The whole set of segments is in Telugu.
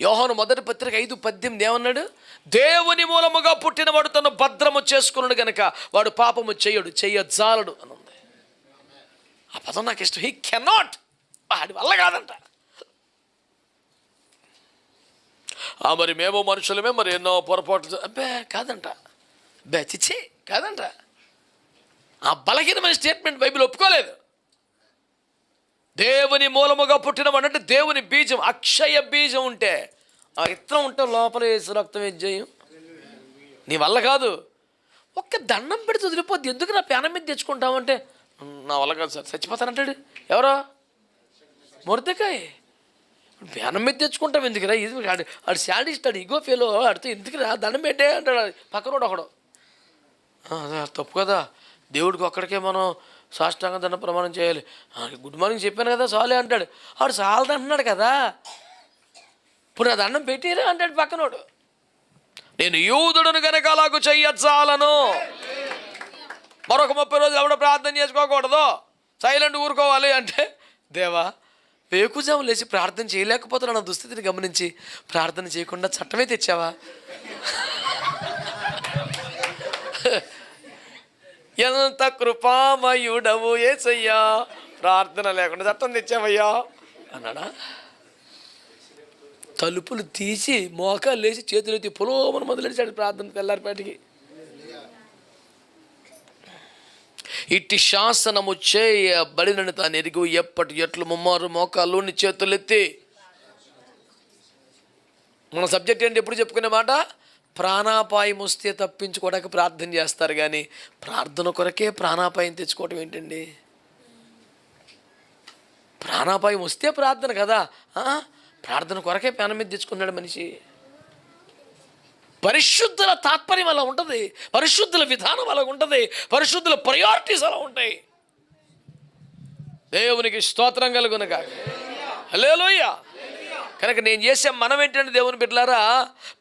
యోహాను మొదటి పత్రిక ఐదు పద్దెనిమిది ఏమన్నాడు? దేవుని మూలముగా పుట్టినవాడు తను భద్రము చేసుకున్నాడు గనక వాడు పాపము చేయడు చేయజాలడు అని ఉంది. ఆ పదం నాకు ఇష్టం. హీ కెనాట్ వాడి వల్ల కాదంట. ఆ మరి మేము మనుషులమే మరి ఎన్నో పొరపాటు అబ్బే కాదంట. అబ్బే చిచ్చి కాదంట. ఆ బలహీనమైన స్టేట్మెంట్ బైబిల్ ఒప్పుకోలేదు. దేవుని మూలముగా పుట్టిన అంటే దేవుని బీజం అక్షయ బీజం ఉంటే ఆ ఇత్రం ఉంటే లోపల వేసి రక్తం చేయం? నీ వల్ల కాదు. ఒక్క దండం పెడితే వదిలిపోద్ది. ఎందుకు నా పేనం మీద తెచ్చుకుంటామంటే నా వల్ల కాదు సార్. చచ్చిపోతానంటాడు ఎవరో? మురదకాయ. పేనం మీద తెచ్చుకుంటాం ఎందుకురా ఇది ఆడు ఆడు శాడిస్ట్ ఆడు ఇగో ఫీలో ఆడితే ఎందుకురా దండం పెట్టే అంటాడు. పక్కనోడు ఒకడు. అదే తప్పు కదా. దేవుడికి ఒక్కడికే మనం సాష్టాంగ దండ ప్రమాణం చేయాలి. ఆ, గుడ్ మార్నింగ్ చెప్పాను కదా సాలి అంటాడు. ఆడు చాలదు అంటున్నాడు కదా. ఇప్పుడు నా దండం పెట్టిరా అంటాడు పక్కనోడు. నేను యూదుడును కనుక అలాగూ చెయ్యచ్చాలను మరొక ముప్పై రోజులు ఎవడో ప్రార్థన చేసుకోకూడదు. సైలెంట్ ఊరుకోవాలి అంటే దేవా వేకుజాము లేచి ప్రార్థన చేయలేకపోతున్నా నా దుస్థితిని గమనించి ప్రార్థన చేయకుండా చట్టమే తెచ్చావా? ఎంత కృపామయుడవు ఏసయ్యా? ప్రార్థన లేకుండా చట్టం తెచ్చావయ్యా అన్నాడా? తలుపులు తీసి మోకాలు లేచి చేతులు ఎత్తి పొలోమని మొదలెడిచాడు ప్రార్థన తెల్లారిపాటికి. ఇట్టి శాసనము చేయబడినని తాను ఎరుగు ఎప్పటి ఎట్లు ముమ్మారు మోకాల్లోని చేతులెత్తి. మన సబ్జెక్ట్ ఏంటి? ఎప్పుడు చెప్పుకునే మాట? ప్రాణాపాయం వస్తే తప్పించుకోవడానికి ప్రార్థన చేస్తారు కానీ ప్రార్థన కొరకే ప్రాణాపాయం తెచ్చుకోవటం ఏంటండి? ప్రాణాపాయం వస్తే ప్రార్థన కదా. ప్రార్థన కొరకే పేన మీద తెచ్చుకున్నాడు మనిషి. పరిశుద్ధుల తాత్పర్యం అలా ఉంటుంది. పరిశుద్ధుల విధానం అలా ఉంటుంది. పరిశుద్ధుల ప్రయారిటీస్ అలా ఉంటాయి. దేవునికి స్తోత్రం కలుగునక హలోయ కనుక నేను చేసే మనం ఏంటంటే దేవుని బిడ్డలారా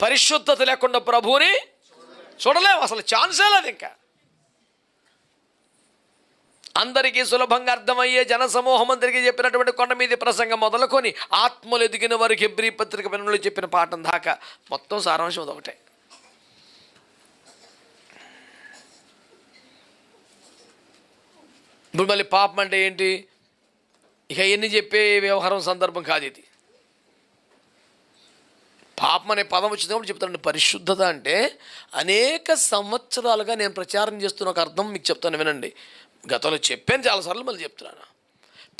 పరిశుద్ధత లేకుండా ప్రభువుని చూడలేము అసలు ఛాన్సే లేదు ఇంకా. అందరికీ సులభంగా అర్థమయ్యే జన సమూహం అందరికీ చెప్పినటువంటి కొండ మీద ప్రసంగం మొదలుకొని ఆత్మలు ఎదిగిన వారికి ఎబ్రి పత్రిక పనులు చెప్పిన పాఠం దాకా మొత్తం సారాంశం అది ఒకటే ఇప్పుడు మళ్ళీ పాపం అంటే ఏంటి? ఇక ఎన్ని చెప్పే వ్యవహారం సందర్భం కాదు ఇది. పాపం అనే పదం వచ్చినప్పుడు చెప్తాను. పరిశుద్ధత అంటే అనేక సంవత్సరాలుగా నేను ప్రచారం చేస్తున్న ఒక అర్థం మీకు చెప్తాను వినండి. గతంలో చెప్పాను చాలాసార్లు మళ్ళీ చెప్తున్నాను.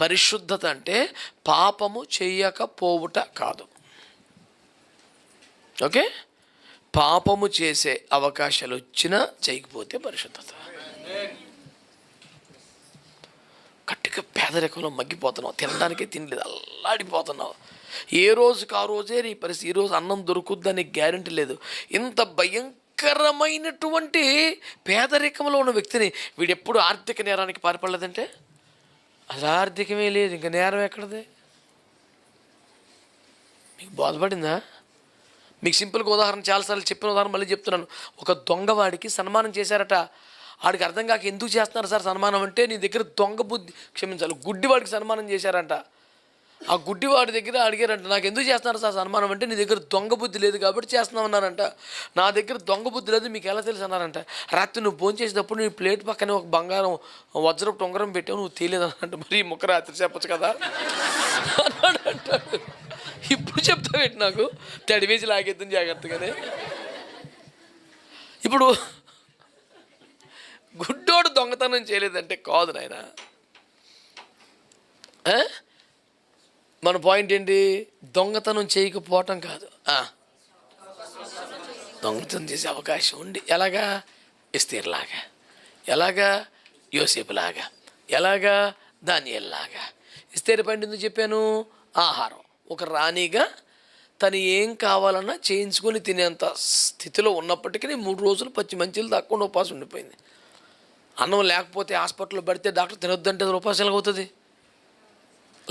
పరిశుద్ధత అంటే పాపము చేయకపోవుట కాదు. ఓకే? పాపము చేసే అవకాశాలు వచ్చినా చేయకపోతే పరిశుద్ధత. గట్టిగా పేదరికంలో మగ్గిపోతున్నావు. తినడానికే తినలేదు. అల్లాడిపోతున్నావు. ఏ రోజుకి ఆ రోజే నీ పరిస్థితి ఈరోజు అన్నం దొరుకుద్దని గ్యారంటీ లేదు. ఇంత భయంకరమైనటువంటి పేదరికంలో ఉన్న వ్యక్తిని వీడు ఎప్పుడు ఆర్థిక నేరానికి పారిపడలేదంటే అసలు ఆర్థికమే లేదు ఇంకా నేరం ఎక్కడది? మీకు బాధపడిందా? మీకు సింపుల్గా ఉదాహరణ చాలాసార్లు చెప్పిన ఉదాహరణ మళ్ళీ చెప్తున్నాను. ఒక దొంగవాడికి సన్మానం చేశారట. ఆడికి అర్థం కాక ఎందుకు చేస్తున్నారు సార్ సన్మానం అంటే నీ దగ్గర దొంగ బుద్ధి క్షమించాలి గుడ్డివాడికి సన్మానం చేశారంట. ఆ గుడ్డివాడి దగ్గర అడిగారంట నాకు ఎందుకు చేస్తున్నారు సార్ సన్మానం? అంటే నీ దగ్గర దొంగ బుద్ధి లేదు కాబట్టి చేస్తున్నామన్నారంట. నా దగ్గర దొంగ బుద్ధి లేదు మీకు ఎలా తెలుసు? అన్నారంట. రాత్రి నువ్వు భోజనం చేసినప్పుడు నీ ప్లేట్ పక్కనే ఒక బంగారం వజ్రపు టొంగరం పెట్టావు నువ్వు తీయలేదన్నంట మరి ముక్క రాత్రి చెప్పచ్చు కదా? అన్నాడు అంటాడు ఇప్పుడు చెప్తావేంటి నాకు? తడివేసి లాగేద్దని జాగ్రత్తగానే. ఇప్పుడు గుడ్డోడు దొంగతనం చేయలేదంటే కాదు నాయన. మన పాయింట్ ఏంటి? దొంగతనం చేయకపోవటం కాదు. దొంగతనం చేసే అవకాశం ఉండి ఎలాగా? ఇస్తీర్లాగా ఎలాగా? యోసేపులాగా. ఎలాగా? దానియల్లాగా. ఇస్తేరి పాయింట్ ఎందుకు చెప్పాను? ఆహారం. ఒక రాణిగా తను ఏం కావాలన్నా చేయించుకొని తినేంత స్థితిలో ఉన్నప్పటికీ మూడు రోజులు పచ్చి మంచిలు తక్కువ ఉపాసం ఉండిపోయింది. అన్నం లేకపోతే హాస్పిటల్లో పడితే డాక్టర్ తినొద్దంటే అది ఉపాసం ఎలాగవుతుంది?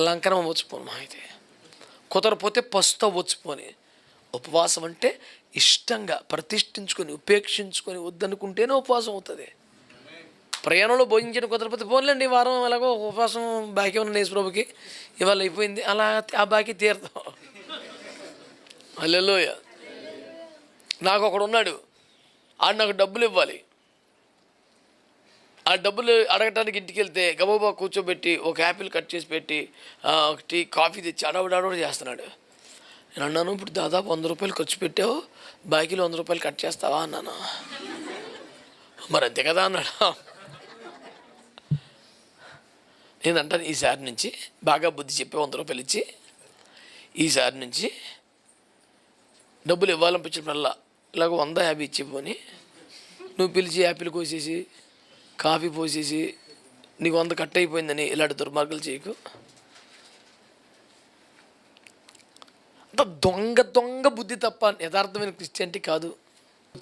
లంకనం వచ్చిపోను మా అయితే కుదరపోతే పస్తు వచ్చిపోని ఉపవాసం అంటే ఇష్టంగా ప్రతిష్ఠించుకొని ఉపేక్షించుకొని వద్దనుకుంటేనే ఉపవాసం అవుతుంది. ప్రయాణంలో భోజించిన కుదరపోతే పోన్లేండి వారం ఎలాగో ఉపవాసం బాకీ ఉన్న నేసు ప్రభుకి ఇవాళ అయిపోయింది అలా ఆ బాకీ తీరుతాం అల్లెలోయ నాకు ఒకడు ఉన్నాడు ఆడు నాకు డబ్బులు ఇవ్వాలి. ఆ డబ్బులు అడగటానికి ఇంటికి వెళ్తే గబాబా కూర్చోబెట్టి ఒక యాపిల్ కట్ చేసి పెట్టి ఒక టీ కాఫీ తెచ్చి అడవుడు చేస్తున్నాడు. నేను అన్నాను ఇప్పుడు దాదాపు వంద రూపాయలు ఖర్చు పెట్టావు బాకీలు వంద రూపాయలు కట్ చేస్తావా? అన్నాను. మరి అంతే కదా? అన్నాడు. నేను అంటాను ఈసారి నుంచి బాగా బుద్ధి చెప్పి వంద రూపాయలు ఇచ్చి ఈసారి నుంచి డబ్బులు ఇవ్వాలనిపించినప్పుడల్లా ఇలాగ వంద యాభై ఇచ్చిపోని నువ్వు పిలిచి యాపిల్ కోసేసి కాఫీ పోసేసి నీకు వంద కట్ అయిపోయిందని ఇలాంటి దుర్మార్గాలు చేయకు. అంత దొంగ దొంగ బుద్ధి తప్ప యథార్థమైన క్రిస్టియానిటీ కాదు.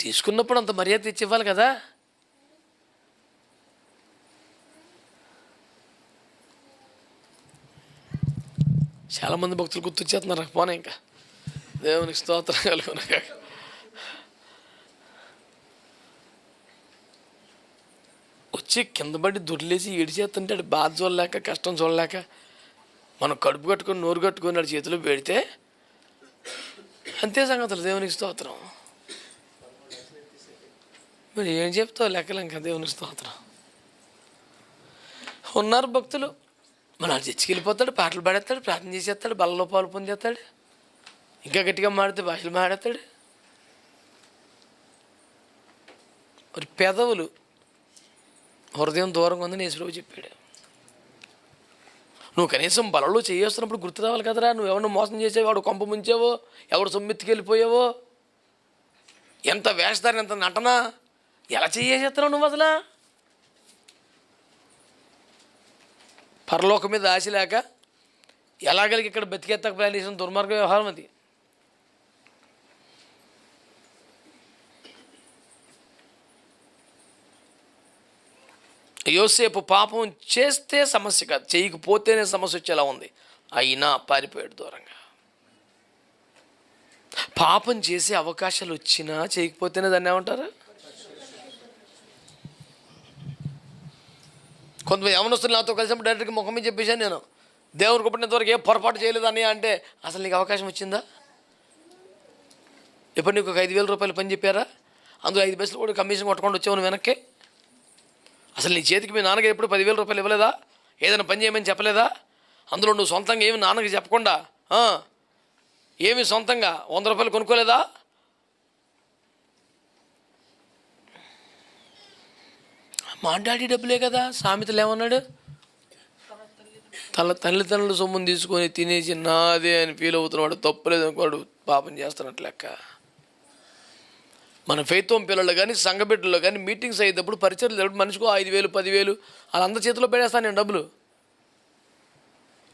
తీసుకున్నప్పుడు అంత మర్యాద తెచ్చి ఇవ్వాలి కదా. చాలామంది భక్తులు గుర్తొచ్చేస్తున్నారు పోనీ ఇంకా. దేవునికి స్తోత్రం కలుగునగా వచ్చి కింద పడి దొరిలేసి ఏడిచేస్తుంటే ఆడు బాధ చూడలేక కష్టం చూడలేక మనం కడుపు కట్టుకొని నోరు కట్టుకొని వాడి చేతిలో పెడితే అంతే సంగతులు. దేవునికి స్తోత్రం. మరి ఏం చెప్తావు లెక్కలు? ఇంకా దేవునికి స్తోత్రం. ఉన్నారు భక్తులు. మన చర్చికి వెళ్ళిపోతాడు పాటలు పాడేస్తాడు ప్రార్థన చేసేస్తాడు బలలో పాలు పొందేస్తాడు. ఇంకా గట్టిగా మాడితే భాషలు మాడేస్తాడు. మరి పెదవులు హృదయం దూరంగా ఉందని యేసుప్రభు చెప్పాడు. నువ్వు కనీసం బలలో చేయేస్తున్నప్పుడు గుర్తు రావాలి కదరా. నువ్వు ఎవరిని మోసం చేసావు ఎవడు కొంప ముంచావో ఎవడు సొమ్మెత్తికి వెళ్ళిపోయావో ఎంత వేషధారణ ఎంత నటన ఎలా చేయేసేస్తున్నావు నువ్వు అసలు? పరలోకం మీద ఆశ లేక ఎలాగలిగి ఇక్కడ బతికేత్త ప్రయాణించిన దుర్మార్గ వ్యవహారం అది. యోసేపు పాపం చేస్తే సమస్య కాదు చేయకపోతేనే సమస్య వచ్చేలా ఉంది. అయినా పారిపోయాడు దూరంగా. పాపం చేసే అవకాశాలు వచ్చినా చేయకపోతేనే దాన్ని ఏమంటారు? కొంతమంది యవనస్తులు నాతో కలిసినప్పుడు డైరెక్ట్గా ముఖం మీద చెప్పేశాను నేను. దేవుడు కొట్టినంతవరకు ఏ పొరపాటు చేయలేదని అంటే అసలు నీకు అవకాశం వచ్చిందా? ఎప్పుడు నీకు ఒక ఐదు వేల రూపాయలు పని చెప్పారా? అందులో ఐదు పైసలు కూడా కమిషన్ కొట్టకుండా వచ్చావు వెనక్కి? అసలు నీ చేతికి మీ నాన్నగారు ఎప్పుడు పదివేల రూపాయలు ఇవ్వలేదా? ఏదైనా పని చేయమని చెప్పలేదా? అందులో నువ్వు సొంతంగా ఏమి నాన్నకి చెప్పకుండా ఏమి సొంతంగా వంద రూపాయలు కొనుక్కోలేదా? మా డాడీ డబ్బులే కదా సామెతలు ఏమన్నాడు? తల తల్లిదండ్రుల సొమ్ముని తీసుకొని తినేసి నాదే అని ఫీల్ అవుతున్నాడు తప్పులేదు అనుకోడు పాపం చేస్తున్నట్టు లెక్క. మన ఫైత్వం పిల్లలు కానీ సంఘబిడ్డలు కానీ మీటింగ్స్ అయ్యేటప్పుడు పరిచయలు జరిపి మనిషికో ఐదు వేలు పదివేలు అలా అందరి చేతిలో పెడేస్తాను నేను డబ్బులు.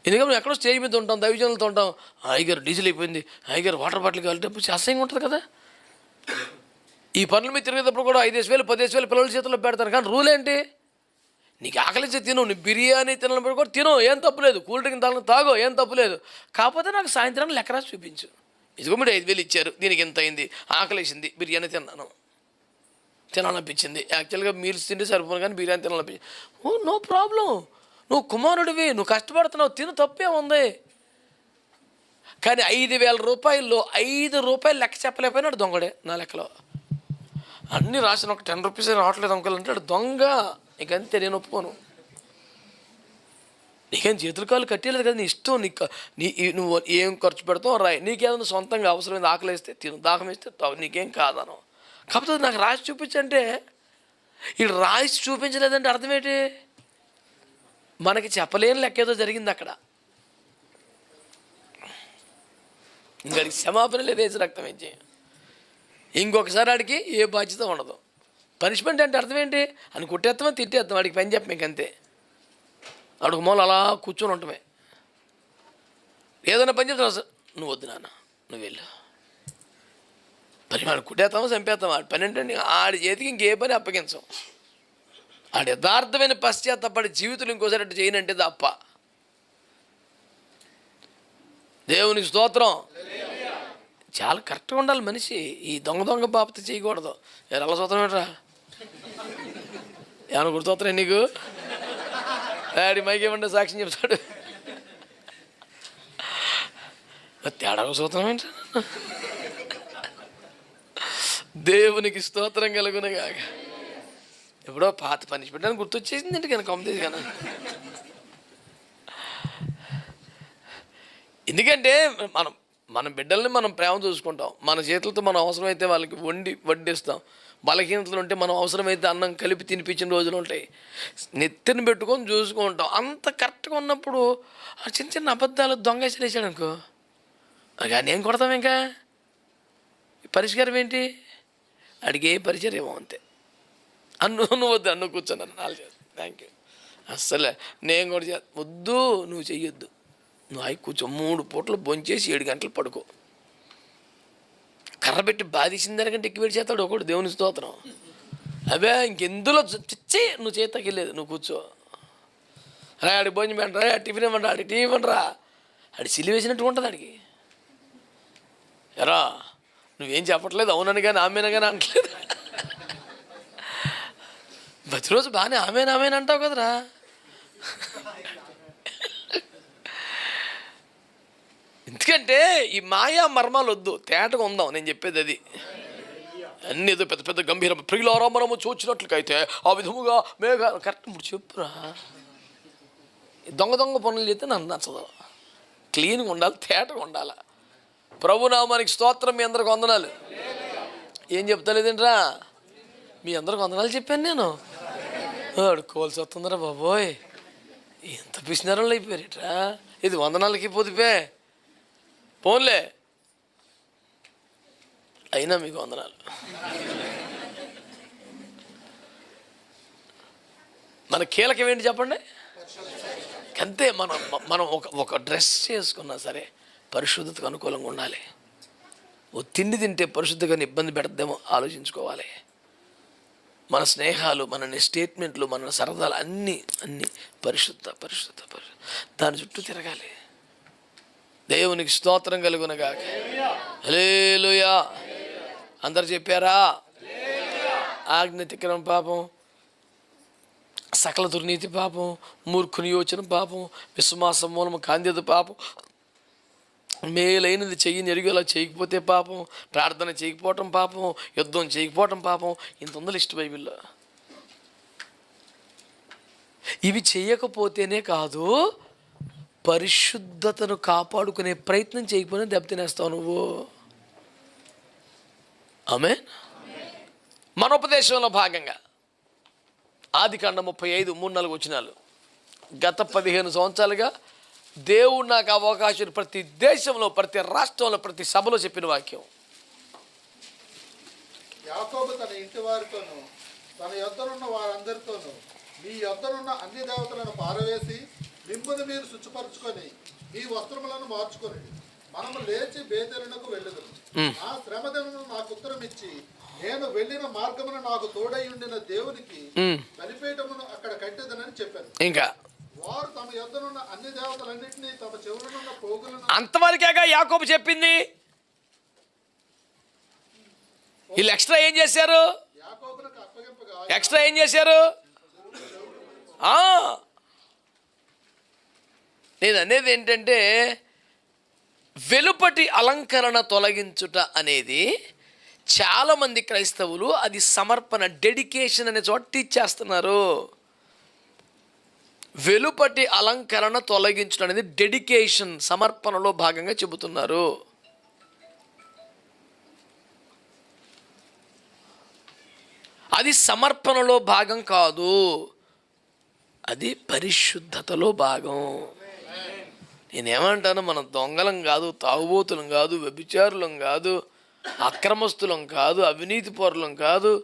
ఎందుకంటే ఎక్కడో స్టేజ్ మీద ఉంటాం దైవజనులతో ఉంటాం. అయ్యగారు డీజిల్ అయిపోయింది అయ్యగారు వాటర్ బాటిల్ కావాలి డబ్బు అసహ్యంగా ఉంటుంది కదా. ఈ పనుల మీద తిరిగేటప్పుడు కూడా ఐదేసి వేలు పదిహేసి వేలు పిల్లల చేతిలో పెడతారు. కానీ రూల్ ఏంటి? నీకు ఆకలిస్తే తిను నీ బిర్యానీ తినాలని కూడా తిను. ఏం తప్పులేదు కూల్ డ్రింక్ తాగను తాగో ఏం తప్పులేదు కాకపోతే నాకు సాయంత్రం లెక్క రాసి చూపించు. ఇదిగో మీరు ఐదు వేలు ఇచ్చారు దీనికి ఎంత అయింది? ఆకలేసింది బిర్యానీ తిన్నాను. తినాలనిపించింది. యాక్చువల్గా మీరు తింటే సరిపోను కానీ బిర్యానీ తినాలనిపించింది. Oh no problem. నువ్వు కుమారుడివి నువ్వు కష్టపడుతున్నావు తిను తప్పే ఉంది. కానీ ఐదు వేల రూపాయల్లో ఐదు రూపాయలు లెక్క చెప్పలేకపోయినాడు దొంగడే నా లెక్కలో. అన్నీ రాసిన ఒక టెన్ రూపీస్ రావట్లేదు అంకుల్ అంటే దొంగ. ఇంకంతే నేను ఒప్పుకోను. నీకేం చేతులు కాళ్ళు కట్టేలేదు కదా నీ ఇష్టం నీకు నీ నువ్వు ఏం ఖర్చు పెడతావు రాయి నీకేదైనా సొంతంగా అవసరమైన ఆకలి వేస్తే తిను దాహం వేస్తే నీకేం కాదను కాకపోతే నాకు రాసి చూపించంటే ఈ రాసి చూపించలేదంటే అర్థం ఏంటి? మనకి చెప్పలేని లెక్క ఏదో జరిగింది అక్కడ. ఇంకా క్షమాపణ లేదు వేసి రక్తం ఇచ్చి. ఇంకొకసారి ఆడికి ఏ బాధ్యత ఉండదు. పనిష్మెంట్ అంటే అర్థం ఏంటి? అని కొట్టేస్తామని తిట్టేస్తాం వాడికి పని చెప్ప ఇంకంతే. అంతే మూల అలా కూర్చొని ఉండటమే. ఏదైనా పని చెప్తావు నువ్వు వద్దు నాన్న నువ్వు వెళ్ళు. పని వాడు కుట్టేస్తాము చంపేస్తాం ఆడి పని ఏంటంటే ఆడి చేతికి ఇంకే పని అప్పగించం. ఆడి యథార్థమైన పశ్చాత్తపడి జీవితంలో ఇంకోసారి అట్టు చేయనంటే తప్ప. దేవునికి స్తోత్రం. చాలా కరెక్ట్గా ఉండాలి మనిషి. ఈ దొంగ దొంగ బాపత చేయకూడదు. ఎలా స్తోత్రం ఏంట్రా? ఏమైనా గుర్తొస్తున్నాయి నీకు? డాడీ మైక్ ఏమంటే సాక్ష్యం చెప్తాడు. తేడా సూత్రం ఏంటి? దేవునికి స్తోత్రం కలుగునగాక ఎప్పుడో పాత పనిష్మెంట్ అని గుర్తొచ్చేసింది ఏంటి కానీ కొమ్మదేసి కానీ. ఎందుకంటే మనం మన బిడ్డల్ని మనం ప్రేమ చూసుకుంటాం. మన చేతులతో మనం అవసరమైతే వాళ్ళకి వండి వడ్డిస్తాం. బలహీనతలు ఉంటే మనం అవసరమైతే అన్నం కలిపి తినిపించిన రోజులు ఉంటాయి. నెత్తిని పెట్టుకొని చూసుకుంటాం అంత కరెక్ట్గా ఉన్నప్పుడు ఆ చిన్న చిన్న అబద్ధాలు దొంగ వేసాడు అనుకో. కానీ ఏం కొడతాం ఇంకా? పరిష్కారం ఏంటి? అడిగే పరిచయం ఏమో అంతే. అన్ను నువ్వు వద్దు అన్ను కూర్చొని నాలుగు థ్యాంక్ యూ అస్సలే. నేను కూడా చే వద్దు నువ్వు చెయ్యొద్దు. నువ్వు అయి కూర్చో. మూడు పూటలు బొంచేసి ఏడు గంటలు పడుకో. కర్ర పెట్టి బాధేసిన దానికంటే ఎక్కువ చేస్తాడు ఒకడు. దేవుని స్తోత్రం. అవే ఇంకెందులో చిచ్చి నువ్వు చేతకి వెళ్ళేది నువ్వు కూర్చో. రా ఆడికి భోజనం పెట్టరా రా టిఫిన్ ఇవ్వండి ఆడి టీ ఇవ్వండిరా ఆడి సిలి వేసినట్టు ఉంటుంది ఆడికి. ఎరా నువ్వేం చెప్పట్లేదు అవునని కానీ ఆమెను కానీ అనట్లేదు. ప్రతిరోజు బాగానే ఆమెను ఆమెను అంటావు కదరా. ఎందుకంటే ఈ మాయా మర్మాలు వద్దు. తేటగా ఉందాం నేను చెప్పేది అది. అన్ని ఏదో పెద్ద పెద్ద గంభీర ప్రియులారా మనము చూచినట్లకైతే ఆ విధముగా మేఘ కరెక్ట్ ఇప్పుడు చెప్పురా. ఈ దొంగ దొంగ పనులు చేస్తే నన్ను నచ్చదు. క్లీన్గా ఉండాలి తేటగా ఉండాలి. ప్రభునామానికి స్తోత్రం మీ అందరికి వందనాలు. ఏం చెప్తలేదేంట్రా? మీ అందరికి వందనాలు చెప్పాను నేను. అడుక్కోవాల్సి వస్తుందిరా బాబోయ్. ఎంత పిసినారంలో అయిపోయారేట్రా? ఇది వందనాలకి పొదిపే పోన్లే. అయినా మీకు వందనాలు. మన కీలకం ఏంటి చెప్పండి? అంతే మనం మనం ఒక ఒక డ్రెస్ చేసుకున్నా సరే పరిశుద్ధతకు అనుకూలంగా ఉండాలి. ఓ తిండి తింటే పరిశుద్ధంగా ఇబ్బంది పెడద్దేమో ఆలోచించుకోవాలి. మన స్నేహాలు మన స్టేట్మెంట్లు మన సరదాలు అన్నీ అన్నీ పరిశుద్ధ పరిశుద్ధ పరిశుద్ధ. దాని చుట్టూ తిరగాలి. దేవునికి స్తోత్రం కలుగునగా హలేలుయా అందరు చెప్పారా? ఆజ్ఞతిక్రమ పాపం సకల దుర్నీతి పాపం మూర్ఖుని యోచన పాపం విశ్వాసం మూలము కాంద్యత పాపం మేలైనది చెయ్యి ఎరిగేలా చేయకపోతే పాపం ప్రార్థన చేయకపోవటం పాపం యుద్ధం చేయకపోవటం పాపం ఇంత ఉందలు లిస్ట్ బైబిల్లో ఇవి చేయకపోతేనే కాదు పరిశుద్ధతను కాపాడుకునే ప్రయత్నం చేయకపోయినా దెబ్బతినేస్తావు నువ్వు. ఆమె మన ఉపదేశంలో భాగంగా ఆది కాండ ముప్పై ఐదు మూడు నాలుగు వచ్చినాలు గత పదిహేను సంవత్సరాలుగా దేవుడు నాకు అవకాశం ప్రతి దేశంలో ప్రతి రాష్ట్రంలో ప్రతి సభలో చెప్పిన వాక్యం. యాకోబు తన ఇంటి వారితోనూ తన యొద్దనున్న వారందరితోనూ మీ యొద్దనున్న అన్ని దేవతలను పారవేసి మిమ్మును మీరు శుచిపరచుకొని మీ వస్త్రములను మార్చుకొని మనము లేచి బేతెలునకు వెళ్ళదు నా శ్రమ దినమును నాకు ఉత్తరం ఇచ్చి నేను వెళ్ళిన మార్గమున నాకు తోడై ఉండిన దేవునికి ఉమ్, బలిపీఠమును అక్కడ కట్టేదనని చెప్పాను. ఇంకా? వారు తమ యొద్దనున్న అన్ని దేవతలన్నింటినీ తమ చెవులనున్న పోగులను అంతవరకేగా యాకోబు చెప్పింది? వీళ్ళు ఎక్స్ట్రా ఏం చేశారు? ఎక్స్ట్రా ఏం చేశారు? ఆ. నేను అనేది ఏంటంటే వెలుపటి అలంకరణ తొలగించుట అనేది చాలామంది క్రైస్తవులు అది సమర్పణ డెడికేషన్ అనే చోట టీచ్ చేస్తున్నారు. వెలుపటి అలంకరణ తొలగించడం అనేది డెడికేషన్ సమర్పణలో భాగంగా చెబుతున్నారు. అది సమర్పణలో భాగం కాదు అది పరిశుద్ధతలో భాగం. నేనేమంటాను మనం దొంగలం కాదు తాగుబోతులం కాదు వ్యభిచారులం కాదు అక్రమస్తులం కాదు అవినీతి పరులం కాదు.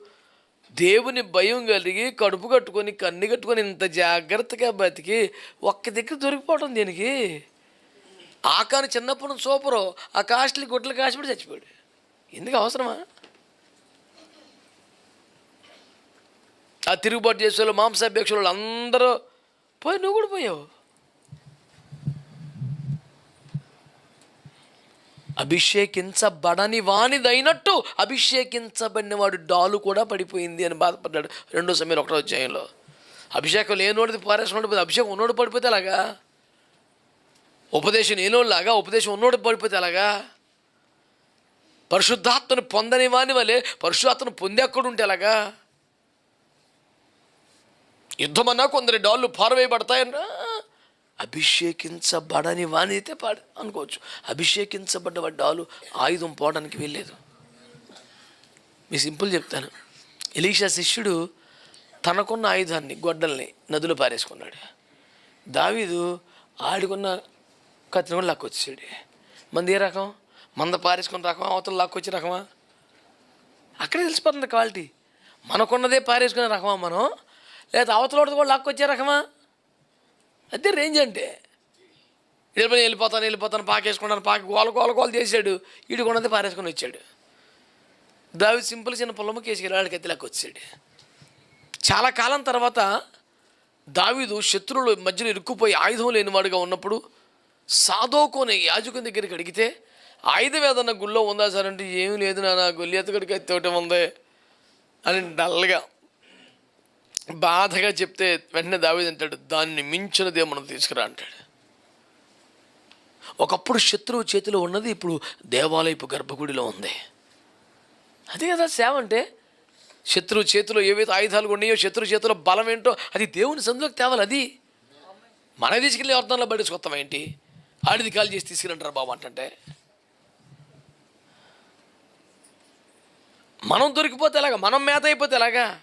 దేవుని భయం కలిగి కడుపు కట్టుకొని కన్ను కట్టుకొని ఇంత జాగ్రత్తగా బతికి ఒక్క దగ్గర దొరికిపోవటం దీనికి? ఆకాను చిన్నప్పుడు సూపరు ఆ కాస్ట్లీ గుడ్లు కాసిపోయి చచ్చిపోయాడు. ఎందుకు అవసరమా? ఆ తిరుగుబాటు చేసే వాళ్ళు మాంసాపేక్షలు వాళ్ళు అందరూ పోయి నువ్వు కూడా పోయావు. అభిషేకించబడని వానిదైనట్టు అభిషేకించబడిన వాడు డాలు కూడా పడిపోయింది అని బాధపడ్డాడు. రెండో సమయంలో ఒకటో అధ్యాయంలో. అభిషేకం లేనోడిది పారేసినోడు అభిషేకం ఉన్నోడు పడిపోతే అలాగా ఉపదేశం లేనోళ్ళలాగా ఉపదేశం ఉన్నోడు పడిపోతే అలాగా పరిశుద్ధాత్మను పొందని వాని వలే పరిశుద్ధాత్మను పొంది అలాగా యుద్ధమన్నా కొందరి డాళ్ళు పారవేయబడతాయన్నా అభిషేకించబడని వానితే పాడు అనుకోవచ్చు. అభిషేకించబడ్డ వాడు ఆయుధం పోవడానికి వెళ్ళలేదు మీ సింపుల్ చెప్తాను. ఎలీషా శిష్యుడు తనకున్న ఆయుధాన్ని గొడ్డల్ని నదిలో పారేసుకున్నాడు. దావీదు ఆడుకున్న కత్తిని కూడా లాక్కొచ్చాడు మంది ఏ రకం? మంద పారేసుకున్న రకమా? అవతల లాక్కొచ్చే రకమా? అక్కడే తెలిసిపోతుంది క్వాలిటీ. మనకున్నదే పారేసుకునే రకమా మనం? లేదా అవతల కూడా లాక్కొచ్చే రకమా? అదే రేంజ్ అంటే. వెళ్ళిపోయి వెళ్ళిపోతాను వెళ్ళిపోతాను పాకేసుకున్నాను పాకి గోల గోల గోల చేశాడు. ఈడు కొన్నది పారేసుకొని వచ్చాడు. దావి సింపుల్ చిన్న పొలము కేసుకెళ్ళి వాడికి వచ్చాడు చాలా కాలం తర్వాత దావీదు శత్రువుల మధ్యలో ఇరుక్కుపోయి ఆయుధం లేనివాడుగా ఉన్నప్పుడు సాధోకోని యాజకుని దగ్గరికి అడిగితే ఆయుధం ఏదన్నా గుళ్ళో ఉందా సార్? అంటే ఏమీ లేదు నా గొల్లి ఎత్తగడికి ఎత్తవటం ఉంది అని డల్గా బాధగా చెప్తే వెంటనే దావేది అంటాడు దాన్ని మించినదే మనం తీసుకురా అంటాడు. ఒకప్పుడు శత్రువు చేతిలో ఉన్నది ఇప్పుడు దేవాలయపు గర్భగుడిలో ఉంది. అదే కదా సేవ అంటే శత్రువు చేతిలో ఏవైతే ఆయుధాలు ఉన్నాయో శత్రువు చేతిలో బలం ఏంటో అది దేవుని సందులోకి తేవాలి అది. మన తీసుకెళ్ళి అర్థంలో పడేసుకొస్తాం ఏంటి? ఆడిది కాల్ చేసి తీసుకురంటారు బాబు అంటే మనం దొరికిపోతే ఎలాగా? మనం మేత అయిపోతే ఎలాగా?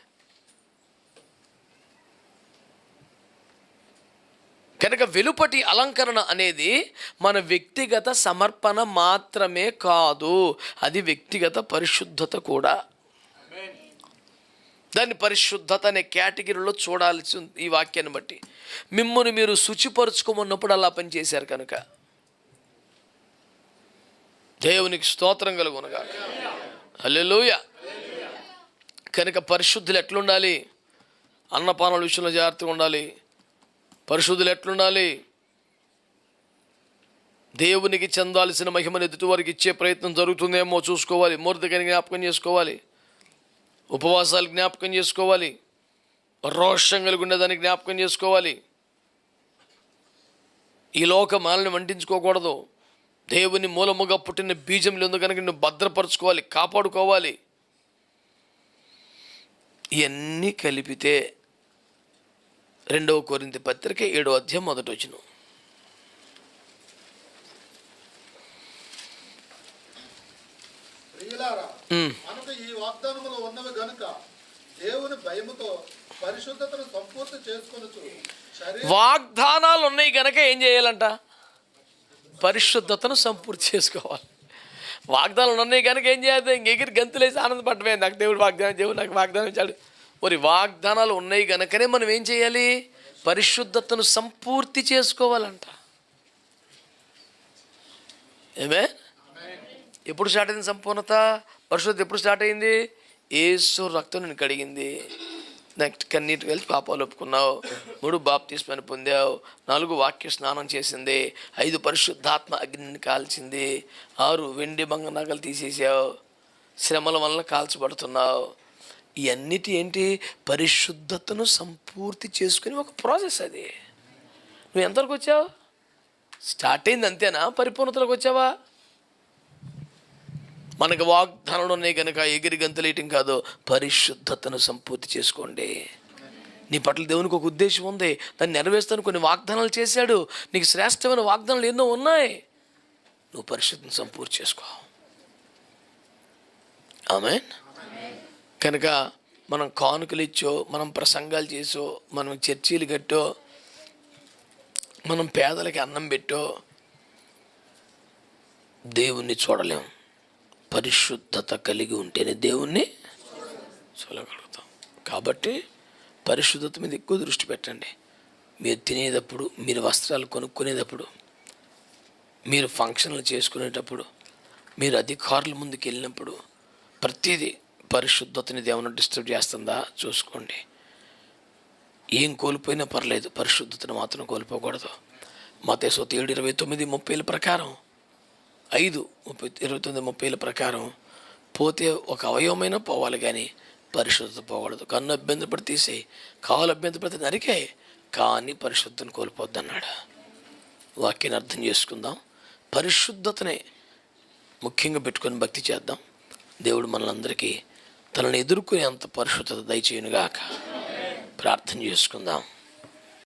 కనుక వెలుపటి అలంకరణ అనేది మన వ్యక్తిగత సమర్పణ మాత్రమే కాదు అది వ్యక్తిగత పరిశుద్ధత కూడా. దాన్ని పరిశుద్ధత అనే కేటగిరీలో చూడాల్సి ఉంది ఈ వాక్యాన్ని బట్టి. మిమ్మల్ని మీరు శుచిపరుచుకోమన్నప్పుడు అలా పనిచేశారు కనుక. దేవునికి స్తోత్రం కలుగునగా హల్లెలూయ. కనుక పరిశుద్ధులు ఎట్లుండాలి? అన్నపానాల విషయంలో జాగ్రత్తగా ఉండాలి. పరిశుద్ధులు ఎట్లుండాలి? దేవునికి చెందాల్సిన మహిమను ఎదుటివారికి ఇచ్చే ప్రయత్నం జరుగుతుందేమో చూసుకోవాలి. మూర్తికని జ్ఞాపకం చేసుకోవాలి. ఉపవాసాలు జ్ఞాపకం చేసుకోవాలి. రోషం కలిగి ఉండేదాన్ని జ్ఞాపకం చేసుకోవాలి. ఈ లోక మాలని వంటించుకోకూడదు. దేవుని మూలముగా పుట్టిన బీజం లేదు కనుక నువ్వు భద్రపరచుకోవాలి కాపాడుకోవాలి. ఇవన్నీ కలిపితే రెండవ కొరింత పత్రిక ఏడో అధ్యాయం మొదటి వచ్చిన ప్రియులారా మనకు ఈ వాగ్దానములు ఉన్నవి గనుక దేవుని భయముతో పరిశుద్ధతను సంపూర్తి చేసుకొనొచ్చు శరీర వాగ్దానాలు ఉన్నాయి కనుక ఏం చేయాలంట? పరిశుద్ధతను సంపూర్తి చేసుకోవాలి. వాగ్దానాలు ఉన్నాయి కనుక ఏం చేయాలి? ఇంకెగిరి గంతులేసి ఆనందపడమే నాకు దేవుడు వాగ్దానం దేవుడు నాకు వాగ్దానం ఇచ్చాడు. మరి వాగ్దానాలు ఉన్నాయి కనుకనే మనం ఏం చేయాలి? పరిశుద్ధతను సంపూర్తి చేసుకోవాలంట. ఏమే ఎప్పుడు స్టార్ట్ అయింది సంపూర్ణత? పరిశుద్ధత ఎప్పుడు స్టార్ట్ అయింది? ఏసు రక్తం నేను కడిగింది. నెక్స్ట్ కన్నీటికి వెళ్ళి పాపాలు ఒప్పుకున్నావు. మూడు బాప్తిస్మని పొందావు. నాలుగు వాక్య స్నానం చేసింది. ఐదు పరిశుద్ధాత్మ అగ్నిని కాల్చింది. ఆరు వెండి బంగ నగలు తీసేసావు. శ్రమల వలన కాల్చబడుతున్నావు. ఇవన్నిటి ఏంటి? పరిశుద్ధతను సంపూర్తి చేసుకుని ఒక ప్రాసెస్ అది. నువ్వు ఎంతవరకు వచ్చావు? స్టార్ట్ అయింది అంతేనా? పరిపూర్ణతలోకి వచ్చావా? మనకు వాగ్దానాలు ఉన్నాయి కనుక ఎగిరి గంతలేయటం కాదు. పరిశుద్ధతను సంపూర్తి చేసుకోండి. నీ పట్ల దేవునికి ఒక ఉద్దేశం ఉంది. దాన్ని నెరవేర్స్తాను. కొన్ని వాగ్దానాలు చేశాడు. నీకు శ్రేష్టమైన వాగ్దానాలు ఎన్నో ఉన్నాయి. నువ్వు పరిశుద్ధిని సంపూర్తి చేసుకో. ఆమెన్. కనుక మనం కానుకలు ఇచ్చో మనం ప్రసంగాలు చేసో మనం చర్చీలు కట్టో మనం పేదలకి అన్నం పెట్టో దేవుణ్ణి చూడలేం. పరిశుద్ధత కలిగి ఉంటేనే దేవుణ్ణి చూడగలుగుతాం. కాబట్టి పరిశుద్ధత మీద ఎక్కువ దృష్టి పెట్టండి. మీరు తినేటప్పుడు మీరు వస్త్రాలు కొనుక్కునేటప్పుడు మీరు ఫంక్షన్లు చేసుకునేటప్పుడు మీరు అధికారుల ముందుకు వెళ్ళినప్పుడు ప్రతిదీ పరిశుద్ధతని దేవుని డిస్టర్బ్ చేస్తుందా? చూసుకోండి. ఏం కోల్పోయినా పర్లేదు పరిశుద్ధతను మాత్రం కోల్పోకూడదు. మతేశ్వత ఏడు ఇరవై తొమ్మిది ముప్పైల ప్రకారం ఐదు ముప్పై ఇరవై తొమ్మిది ముప్పైల ప్రకారం పోతే ఒక అవయవమైనా పోవాలి కానీ పరిశుద్ధత పోకూడదు. కన్ను అభ్యంతర పడి తీసే కాలు అభ్యంతర పడితే నరికే కానీ పరిశుద్ధతను కోల్పోద్ది అన్నాడు వాక్యాన్ని అర్థం చేసుకుందాం. పరిశుద్ధతనే ముఖ్యంగా పెట్టుకొని భక్తి చేద్దాం. దేవుడు మనలందరికీ తనని ఎదుర్కొనే అంత పరిశుద్ధత దయచేయునుగాక. ప్రార్థన చేసుకుందాం.